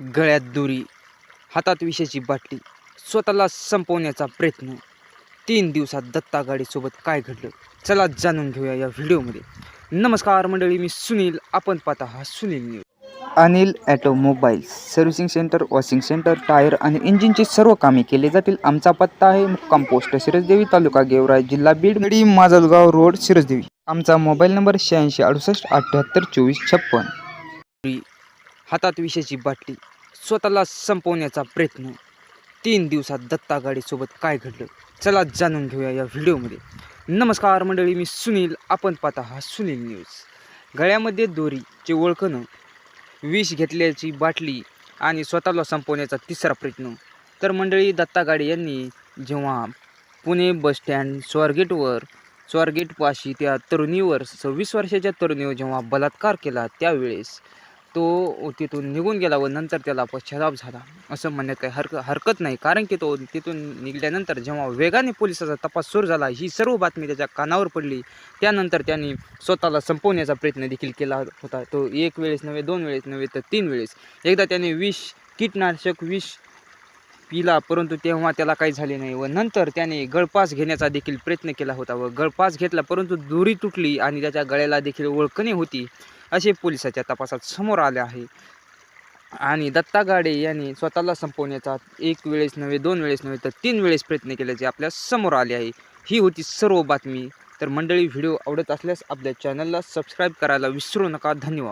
गळ्यात दोरी हातात विषाची बाटली स्वतःला संपवण्याचा प्रयत्न. तीन दिवसात दत्ता गाडीसोबत काय घडलं? चला जाणून घेऊया या व्हिडिओमध्ये. नमस्कार मंडळी मी सुनील. आपण पाहता हा Sunil news. Anil automobiles servicing centre washing centre tyre आणि इंजिनची सर्व कामे केली जातील. आमचा पत्ता आहे मुक्काम पोस्ट तालुका गेवराई जिल्हा बीड मेडी माजलगाव रोड शिरसदेवी. आमचा मोबाईल नंबर शहाऐंशी अडुसष्ट अठ्ठ्याहत्तर चोवीस छप्पन. हातात विषयाची बाटली स्वतःला संपवण्याचा प्रयत्न. तीन दिवसात दत्ता गाडीसोबत काय घडलं? चला जाणून घेऊया या व्हिडिओमध्ये. नमस्कार मंडळी मी सुनील. आपण पाहता हा सुनील न्यूज. गळ्यामध्ये दोरीचे ओळखणं विष घेतल्याची बाटली आणि स्वतःला संपवण्याचा तिसरा प्रयत्न. तर मंडळी दत्ता गाडे यांनी जेव्हा पुणे बसस्टँड स्वारगेटवर स्वारगेटपाशी त्या तरुणीवर सव्वीस वर्षाच्या तरुणीवर जेव्हा बलात्कार केला त्यावेळेस तो तिथून निघून गेला व नंतर त्याला पश्चाताप झाला. असं म्हणण्यात काही हरक हरकत नाही. कारण की तो तिथून निघाल्यानंतर जेव्हा वेगाने पोलिसाचा तपास सुरू झाला ही सर्व बातमी त्याच्या कानावर पडली. त्यानंतर त्यांनी स्वतःला संपवण्याचा प्रयत्न देखील केला होता. तो एक वेळेस नव्हे दोन वेळेस नव्हे तर तीन वेळेस. एकदा त्याने विष कीटनाशक विष पिला परंतु तेव्हा त्याला काही झाले नाही व नंतर त्याने गळपास घेण्याचा देखील प्रयत्न केला होता व गळपास घेतला परंतु दोरी तुटली आणि त्याच्या गळ्याला देखील ओळखणे होती. असे पोलिसाच्या तपासात समोर आले आहे. आणि दत्ता गाडे यांनी स्वतःला संपवण्याचा एक वेळेस नव्हे दोन वेळेस नव्हे तर तीन वेळेस प्रयत्न केल्याचे आपल्यासमोर आले आहे. ही होती सर्व बातमी. तर मंडळी व्हिडिओ आवडत असल्यास आपल्या चॅनलला सबस्क्राईब करायला विसरू नका. धन्यवाद.